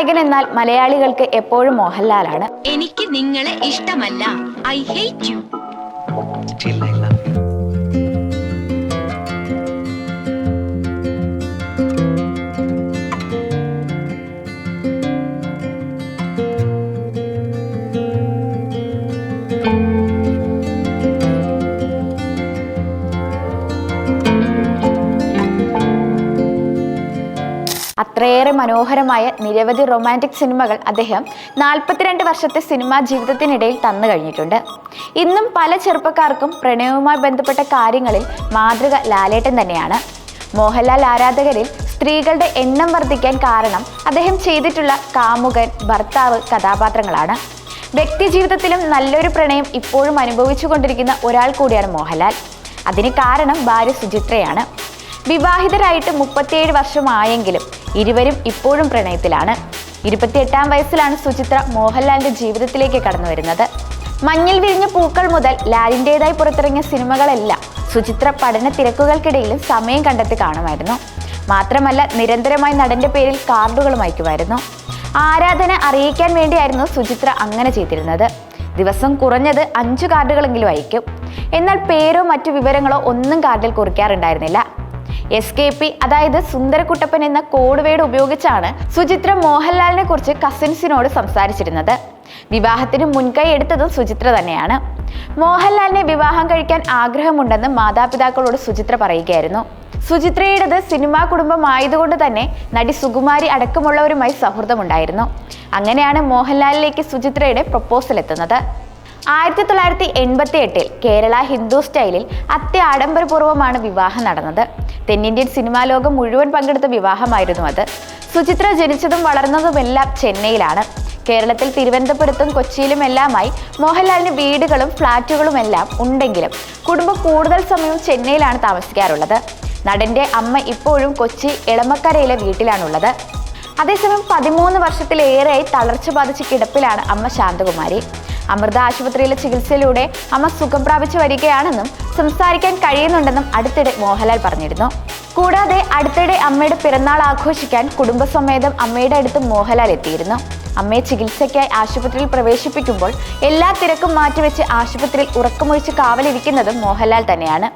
നായകൻ എന്നാൽ മലയാളികൾക്ക് എപ്പോഴും മോഹൻലാലാണ്. എനിക്ക് നിങ്ങളെ ഇഷ്ടമല്ല. ഐ ഹേറ്റ് യു അത്രയേറെ മനോഹരമായ നിരവധി റൊമാന്റിക് സിനിമകൾ അദ്ദേഹം നാൽപ്പത്തിരണ്ട് വർഷത്തെ സിനിമാ ജീവിതത്തിനിടയിൽ തന്നു കഴിഞ്ഞിട്ടുണ്ട്. ഇന്നും പല ചെറുപ്പക്കാർക്കും പ്രണയവുമായി ബന്ധപ്പെട്ട കാര്യങ്ങളിൽ മാതൃക ലാലേട്ടൻ തന്നെയാണ്. മോഹൻലാൽ ആരാധകരിൽ സ്ത്രീകളുടെ എണ്ണം വർദ്ധിക്കാൻ കാരണം അദ്ദേഹം ചെയ്തിട്ടുള്ള കാമുകൻ ഭർത്താവ് കഥാപാത്രങ്ങളാണ്. വ്യക്തി ജീവിതത്തിലും നല്ലൊരു പ്രണയം ഇപ്പോഴും അനുഭവിച്ചു കൊണ്ടിരിക്കുന്ന ഒരാൾ കൂടിയാണ് മോഹൻലാൽ. അതിന് കാരണം ഭാര്യ സുചിത്രയാണ്. വിവാഹിതരായിട്ട് മുപ്പത്തിയേഴ് വർഷമായെങ്കിലും ഇരുവരും ഇപ്പോഴും പ്രണയത്തിലാണ്. ഇരുപത്തിയെട്ടാം വയസ്സിലാണ് സുചിത്ര മോഹൻലാലിന്റെ ജീവിതത്തിലേക്ക് കടന്നു വരുന്നത് മഞ്ഞിൽ വിരിഞ്ഞ പൂക്കൾ മുതൽ ലാലിന്റെതായി പുറത്തിറങ്ങിയ സിനിമകളെല്ലാം സുചിത്ര പഠന തിരക്കുകൾക്കിടയിലും സമയം കണ്ടെത്തി കാണുമായിരുന്നു. മാത്രമല്ല നിരന്തരമായി നടന്റെ പേരിൽ കാർഡുകളും അയക്കുമായിരുന്നു. ആരാധന അറിയിക്കാൻ വേണ്ടിയായിരുന്നു സുചിത്ര അങ്ങനെ ചെയ്തിരുന്നത്. ദിവസം കുറഞ്ഞത് അഞ്ചു കാർഡുകളെങ്കിലും അയക്കും. എന്നാൽ പേരോ മറ്റു വിവരങ്ങളോ ഒന്നും കാർഡിൽ കുറിക്കാറുണ്ടായിരുന്നില്ല. എസ് കെ പി അതായത് സുന്ദരക്കുട്ടപ്പൻ എന്ന കോഡ് വേർഡ് ഉപയോഗിച്ചാണ് സുചിത്ര മോഹൻലാലിനെ കുറിച്ച് കസിൻസിനോട് സംസാരിച്ചിരുന്നത്. വിവാഹത്തിന് മുൻകൈ എടുത്തതും സുചിത്ര തന്നെയാണ്. മോഹൻലാലിനെ വിവാഹം കഴിക്കാൻ ആഗ്രഹമുണ്ടെന്ന് മാതാപിതാക്കളോട് സുചിത്ര പറയുകയായിരുന്നു. സുചിത്രയുടേത് സിനിമാ കുടുംബമായതുകൊണ്ട് തന്നെ നടി സുകുമാരി അടക്കമുള്ളവരുമായി സൗഹൃദമുണ്ടായിരുന്നു. അങ്ങനെയാണ് മോഹൻലാലിലേക്ക് സുചിത്രയുടെ പ്രപ്പോസൽ എത്തുന്നത്. ആയിരത്തി തൊള്ളായിരത്തി എൺപത്തി എട്ടിൽ കേരള ഹിന്ദു സ്റ്റൈലിൽ അത്യാഡംബരപൂർവമാണ് വിവാഹം നടന്നത്. തെന്നിന്ത്യൻ സിനിമാ ലോകം മുഴുവൻ പങ്കെടുത്ത വിവാഹമായിരുന്നു അത്. സുചിത്ര ജനിച്ചതും വളർന്നതുമെല്ലാം ചെന്നൈയിലാണ്. കേരളത്തിൽ തിരുവനന്തപുരത്തും കൊച്ചിയിലും എല്ലാമായി മോഹൻലാലിന് വീടുകളും ഫ്ളാറ്റുകളും എല്ലാം ഉണ്ടെങ്കിലും കുടുംബം കൂടുതൽ സമയവും ചെന്നൈയിലാണ് താമസിക്കാറുള്ളത്. നടന്റെ അമ്മ ഇപ്പോഴും കൊച്ചി എളമക്കരയിലെ വീട്ടിലാണുള്ളത്. അതേസമയം പതിമൂന്ന് വർഷത്തിലേറെയായി തളർച്ച ബാധിച്ച് കിടപ്പിലാണ് അമ്മ ശാന്തകുമാരി. അമൃത ആശുപത്രിയിലെ ചികിത്സയിലൂടെ അമ്മ സുഖം പ്രാപിച്ചു വരികയാണെന്നും സംസാരിക്കാൻ കഴിയുന്നുണ്ടെന്നും അടുത്തിടെ മോഹൻലാൽ പറഞ്ഞിരുന്നു. കൂടാതെ അടുത്തിടെ അമ്മയുടെ പിറന്നാൾ ആഘോഷിക്കാൻ കുടുംബസമേതം അമ്മയുടെ അടുത്ത് മോഹൻലാൽ എത്തിയിരുന്നു. അമ്മയെ ചികിത്സയ്ക്കായി ആശുപത്രിയിൽ പ്രവേശിപ്പിക്കുമ്പോൾ എല്ലാ തിരക്കും മാറ്റിവെച്ച് ആശുപത്രിയിൽ ഉറക്കമൊഴിച്ച് കാവലിരിക്കുന്നതും മോഹൻലാൽ തന്നെയാണ്.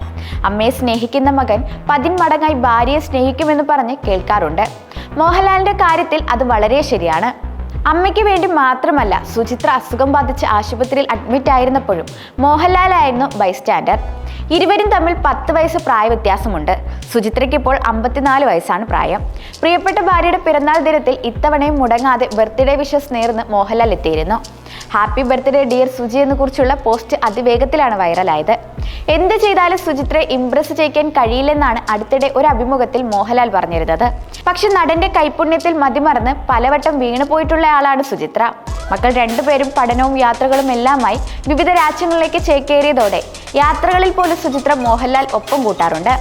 അമ്മയെ സ്നേഹിക്കുന്ന മകൻ പതിന്മടങ്ങായി ഭാര്യയെ സ്നേഹിക്കുമെന്ന് പറഞ്ഞ് കേൾക്കാറുണ്ട്. മോഹൻലാലിന്റെ കാര്യത്തിൽ അത് വളരെ ശരിയാണ്. അമ്മയ്ക്ക് വേണ്ടി മാത്രമല്ല സുചിത്ര അസുഖം ബാധിച്ച് ആശുപത്രിയിൽ അഡ്മിറ്റ് ആയിരുന്നപ്പോഴും മോഹൻലാലായിരുന്നു ബൈസ്റ്റാൻഡർ ഇരുവരും തമ്മിൽ പത്ത് വയസ്സ് പ്രായ വ്യത്യാസമുണ്ട്. സുചിത്രയ്ക്ക് ഇപ്പോൾ അമ്പത്തിനാല് വയസ്സാണ് പ്രായം. പ്രിയപ്പെട്ട ഭാര്യയുടെ പിറന്നാൾ ദിനത്തിൽ ഇത്തവണയും മുടങ്ങാതെ ബർത്ത്ഡേ വിഷസ് നേർന്ന് മോഹൻലാൽ എത്തിയിരുന്നു. ഹാപ്പി ബർത്ത്ഡേ ഡിയർ സുജി എന്ന് കുറിച്ചുള്ള പോസ്റ്റ് അതിവേഗത്തിലാണ് വൈറലായത്. എന്ത് ചെയ്താലും സുജിത്രെ ഇംപ്രസ് ചെയ്യിക്കാൻ കഴിയില്ലെന്നാണ് അടുത്തിടെ ഒരു അഭിമുഖത്തിൽ മോഹൻലാൽ പറഞ്ഞിരുന്നത്. പക്ഷെ നടന്റെ കൈപുണ്യത്തിൽ മതിമറന്ന് പലവട്ടം വീണു പോയിട്ടുള്ള ആളാണ് സുചിത്ര. മക്കൾ രണ്ടുപേരും പഠനവും യാത്രകളും എല്ലാമായി വിവിധ രാജ്യങ്ങളിലേക്ക് ചേക്കേറിയതോടെ യാത്രകളിൽ പോലും സുചിത്ര മോഹൻലാൽ ഒപ്പം കൂട്ടാറുണ്ട്.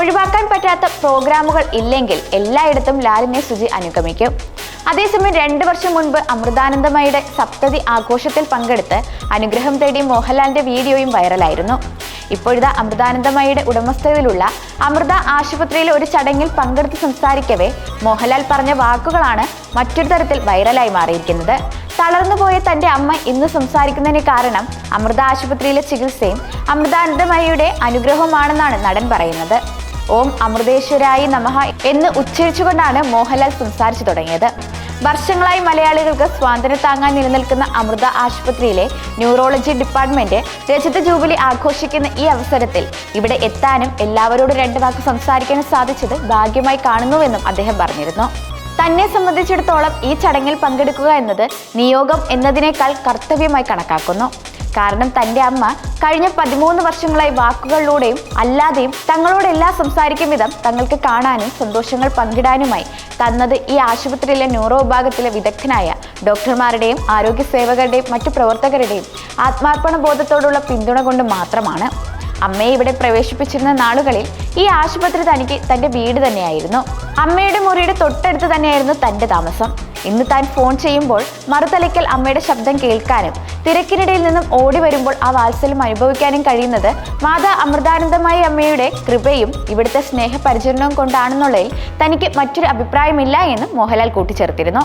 ഒഴിവാക്കാൻ പറ്റാത്ത പ്രോഗ്രാമുകൾ ഇല്ലെങ്കിൽ എല്ലായിടത്തും ലാലിനെ സുജി അനുഗമിക്കും. അതേസമയം രണ്ട് വർഷം മുൻപ് അമൃതാനന്ദമയുടെ സപ്തതി ആഘോഷത്തിൽ പങ്കെടുത്ത് അനുഗ്രഹം തേടി മോഹൻലാലിന്റെ വീഡിയോയും വൈറലായിരുന്നു. ഇപ്പോഴത്തെ അമൃതാനന്ദമയുടെ ഉടമസ്ഥതയിലുള്ള അമൃത ആശുപത്രിയിലെ ഒരു ചടങ്ങിൽ പങ്കെടുത്ത് സംസാരിക്കവേ മോഹൻലാൽ പറഞ്ഞ വാക്കുകളാണ് മറ്റൊരു തരത്തിൽ വൈറലായി മാറിയിരിക്കുന്നത്. തളർന്നുപോയ തന്റെ അമ്മ ഇന്ന് സംസാരിക്കുന്നതിന് കാരണം അമൃത ആശുപത്രിയിലെ ചികിത്സയും അമൃതാനന്ദമയുടെ അനുഗ്രഹവുമാണെന്നാണ് നടൻ പറയുന്നത്. ഓം അമൃതേശ്വരായി നമഹ എന്ന് ഉച്ചരിച്ചുകൊണ്ടാണ് മോഹൻലാൽ സംസാരിച്ചു തുടങ്ങിയത്. വർഷങ്ങളായി മലയാളികൾക്ക് സ്വാതന്ത്ര്യം താങ്ങാൻ നിലനിൽക്കുന്ന അമൃത ആശുപത്രിയിലെ ന്യൂറോളജി ഡിപ്പാർട്ട്മെന്റ് രജത ജൂബിലി ആഘോഷിക്കുന്ന ഈ അവസരത്തിൽ ഇവിടെ എത്താനും എല്ലാവരോടും രണ്ട് വാക്ക് സംസാരിക്കാനും സാധിച്ചത് ഭാഗ്യമായി കാണുന്നുവെന്നും അദ്ദേഹം പറഞ്ഞിരുന്നു. തന്നെ സംബന്ധിച്ചിടത്തോളം ഈ ചടങ്ങിൽ പങ്കെടുക്കുക എന്നത് നിയോഗം എന്നതിനേക്കാൾ കർത്തവ്യമായി കണക്കാക്കുന്നു. കാരണം തന്റെ അമ്മ കഴിഞ്ഞ പതിമൂന്ന് വർഷങ്ങളായി വാക്കുകളിലൂടെയും അല്ലാതെയും തങ്ങളോടെല്ലാം സംസാരിക്കും വിധം തങ്ങൾക്ക് കാണാനും സന്തോഷങ്ങൾ പങ്കിടാനുമായി. തന്നത് ഈ ആശുപത്രിയിലെ ന്യൂറോ വിഭാഗത്തിലെ വിദഗ്ധനായ ഡോക്ടർമാരുടെയും ആരോഗ്യ സേവകരുടെയും മറ്റു പ്രവർത്തകരുടെയും ആത്മാർപ്പണ ബോധത്തോടുള്ള പിന്തുണ കൊണ്ട് മാത്രമാണ് അമ്മയെ ഇവിടെ പ്രവേശിപ്പിച്ചിരുന്ന നാളുകളിൽ ഈ ആശുപത്രി തനിക്ക് തന്റെ വീട് തന്നെയായിരുന്നു. അമ്മയുടെ മുറിയുടെ തൊട്ടടുത്ത് തന്നെയായിരുന്നു തന്റെ താമസം. ഇന്ന് താൻ ഫോൺ ചെയ്യുമ്പോൾ മറുതലയ്ക്കൽ അമ്മയുടെ ശബ്ദം കേൾക്കാനും തിരക്കിനിടയിൽ നിന്നും ഓടി വരുമ്പോൾ ആ വാത്സല്യം അനുഭവിക്കാനും കഴിയുന്നത് മാതാ അമൃതാനന്ദമായി അമ്മയുടെ കൃപയും ഇവിടുത്തെ സ്നേഹപരിചരണവും കൊണ്ടാണെന്നുള്ളതിൽ തനിക്ക് മറ്റൊരു അഭിപ്രായമില്ല എന്ന് മോഹൻലാൽ കൂട്ടിച്ചേർത്തിരുന്നു.